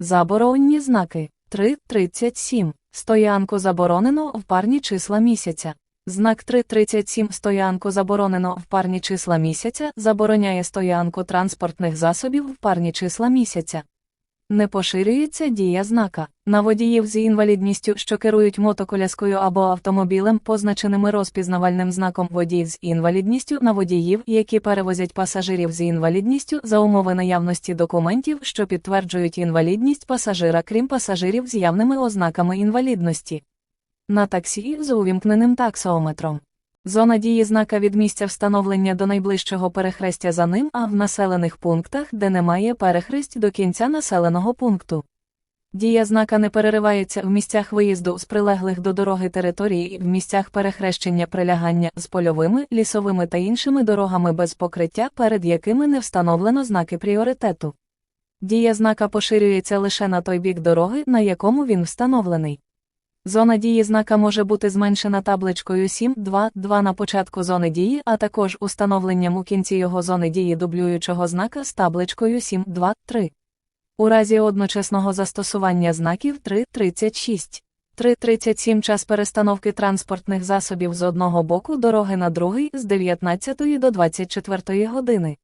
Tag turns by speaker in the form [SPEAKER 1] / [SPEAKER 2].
[SPEAKER 1] Заборонні знаки 3.37. Стоянку заборонено в парні числа місяця. Знак 3.37 стоянку заборонено в парні числа місяця забороняє стоянку транспортних засобів в парні числа місяця. Не поширюється дія знака на водіїв з інвалідністю, що керують мотоколяскою або автомобілем, позначеними розпізнавальним знаком водій з інвалідністю на водіїв, які перевозять пасажирів з інвалідністю за умови наявності документів, що підтверджують інвалідність пасажира, крім пасажирів з явними ознаками інвалідності. На таксі з увімкненим таксометром. Зона дії знака від місця встановлення до найближчого перехрестя за ним, а в населених пунктах, де немає перехресть до кінця населеного пункту. Дія знака не переривається в місцях виїзду з прилеглих до дороги території і в місцях перехрещення прилягання з польовими, лісовими та іншими дорогами без покриття, перед якими не встановлено знаки пріоритету. Дія знака поширюється лише на той бік дороги, на якому він встановлений. Зона дії знака може бути зменшена табличкою 7.2.2 на початку зони дії, а також установленням у кінці його зони дії дублюючого знака з табличкою 7.2.3. У разі одночасного застосування знаків 3.36. 3.37 час перестановки транспортних засобів з одного боку дороги на другий з 19 до 24 години.